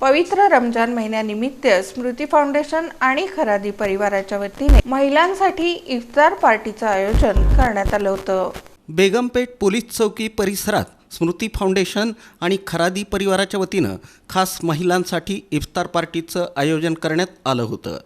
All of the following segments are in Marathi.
पवित्र रमजान महिन्यानिमित्त स्मृती फाउंडेशन आणि खरादी परिवाराच्या वतीने महिलांसाठी इफ्तार पार्टीचं आयोजन करण्यात आलं होतं. बेगमपेठ पोलीस चौकी परिसरात स्मृती फाउंडेशन आणि खरादी परिवाराच्या वतीनं खास महिलांसाठी इफ्तार पार्टीचं आयोजन करण्यात आलं होतं.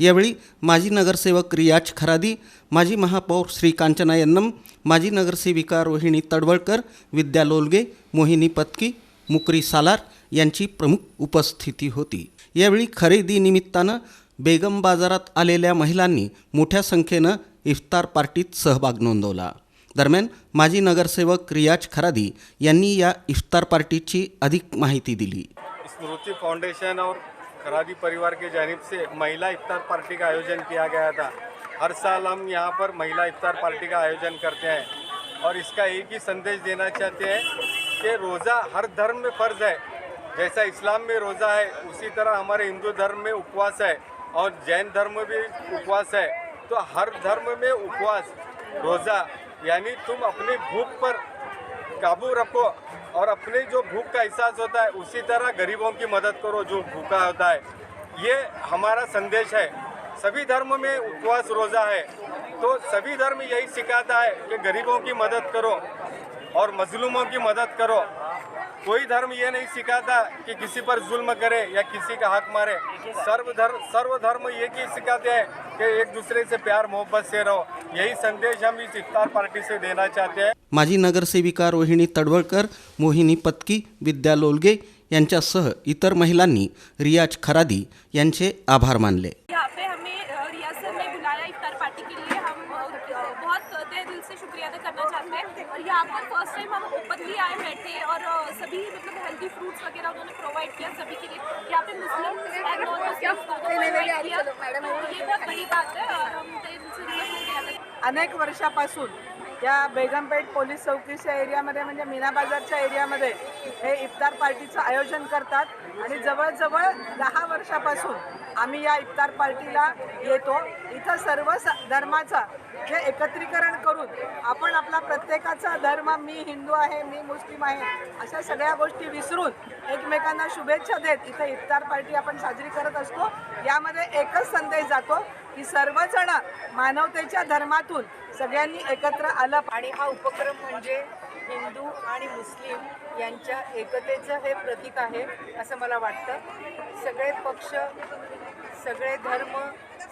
यावेळी माजी नगरसेवक रियाज खरादी माजी महापौर श्री कांचना यन्नम माजी नगरसेविका रोहिणी तडवळकर विद्या लोलगे मोहिनी पत्की मुकरी सालार यांची प्रमुख उपस्थिती होती. यावेळी खरेदी निमित्तानं बेगम बाजारात आलेल्या महिलांनी मोठ्या संख्येनं इफ्तार पार्टीत सहभाग नोंदवला. दरम्यान माजी नगरसेवक रियाज खरादी यांनी या इफ्तार पार्टीची अधिक माहिती दिली. स्मृति फाउंडेशन और खरादी परिवार के जानिब से महिला इफ्तार पार्टी का आयोजन किया गया था। हर साल हम यहाँ पर महिला इफ्तार पार्टी का आयोजन करते हैं और इसका एक ही संदेश देना चाहते हैं कि रोज़ा हर धर्म में फ़र्ज़ है। जैसा इस्लाम में रोज़ा है, उसी तरह हमारे हिंदू धर्म में उपवास है और जैन धर्म में भी उपवास है। तो हर धर्म में उपवास, रोज़ा, यानी तुम अपनी भूख पर काबू रखो और अपने जो भूख का एहसास होता है, उसी तरह गरीबों की मदद करो जो भूखा होता है। ये हमारा संदेश है। सभी धर्म में उपवास, रोज़ा है। तो सभी धर्म यही सिखाता है कि गरीबों की मदद करो। और मजलूमों की मदद करो। कोई धर्म ये नहीं सिखाता कि किसी पर जुल्म करे या किसी का हक मारे। सर्व धर्म सर्व धर्म ये की सिखाते हैं कि एक दूसरे से प्यार मोहब्बत से रहो। यही संदेश हम इस इफ्तार पार्टी से देना चाहते हैं। माजी नगरसेविका रोहिणी तडवळकर मोहिनी पत्की विद्या लोलगे यांच्यासह इतर महिलांनी रियाज खरादी यांचे आभार मानले. करना चाहते हैं। और यहाँ पर फ़र्स्ट टाइम हम ओपनली आए बैठे और सभी मतलब हेल्दी फ्रूट्स वगैरह उन्होंने प्रोवाइड किया सभी के लिए। यहाँ पे Muslim and non Muslim provide KIA. तो ये बहुत बड़ी बात है और हम अनेक वर्षापासून या बेगमपेठ पोलीस चौकीच्या एरियामध्ये म्हणजे मीना बाजारच्या एरियामध्ये हे इफ्तार पार्टीचं आयोजन करतात. आणि जवळजवळ दहा वर्षापासून आम्ही या इफ्तार पार्टीला येतो. इथं सर्व स धर्माचा जे एकत्रीकरण करून आपण आपला प्रत्येकाचा धर्म मी हिंदू आहे मी मुस्लिम आहे अशा सगळ्या गोष्टी विसरून एकमेकांना शुभेच्छा देत इथं इफ्तार पार्टी आपण साजरी करत असतो. यामध्ये एकच संदेश जातो की सर्वजण मानवतेच्या धर्मातून सगळ्यांनी एकत्र आला आणि हा उपक्रम म्हणजे हिंदू आणि मुस्लिम यांच्या एकतेचं हे प्रतीक आहे असं मला वाटतं. सगळे पक्ष सगळे धर्म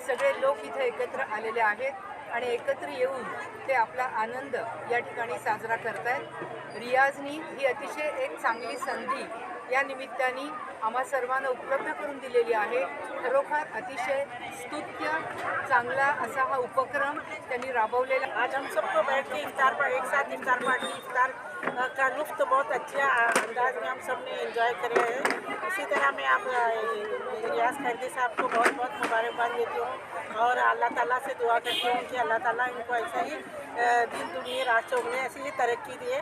सगळे लोक इथे एकत्र आलेले आहेत. आणि एकत्र येऊन ते आपला आनंद या ठिकाणी साजरा करत आहेत रियाजनी ही अतिशय एक चांगली संधी या निमित्ताने आम्हा सर्वांना उपलब्ध करून दिलेली आहे. खरोखर अतिशय स्तुत्य चांगला असा हा उपक्रम त्यांनी राबवलेला. आज हम सबको बैठ के इफ्तार पर एक साथ इफ्तार पार्टी इफ्तार का लुफ्त बहुत अच्छे अंदाज में हम सबने एंजॉय करे हैं। इसी तरह मैं आप रियाज खैरदी साहब को बहुत बहुत मुबारकबाद देती हूँ और अल्लाह ताला से दुआ करती हूँ कि अल्लाह ताला इनको ऐसा ही दिन, दुनिया राष्ट्रों में ऐसी ही तरक्की दिए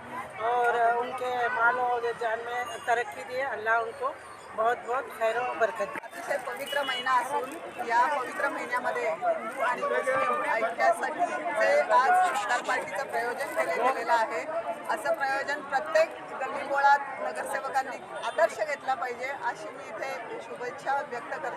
और उनके माल और जान में तरक्की दिए। अल्लाह उनको बहुत बहुत खैर बरकत अतिशय पवित्र महिना असून या पवित्र महिन्यामध्ये हिंदू आणि मुस्लिम ऐक्यासाठी जे आज इफ्तार पार्टीचं प्रयोजन केलं गेलेलं आहे असं प्रयोजन प्रत्येक गल्लीबोळात नगरसेवकांनी आदर्श घेतला पाहिजे अशी मी इथे शुभेच्छा व्यक्त करते.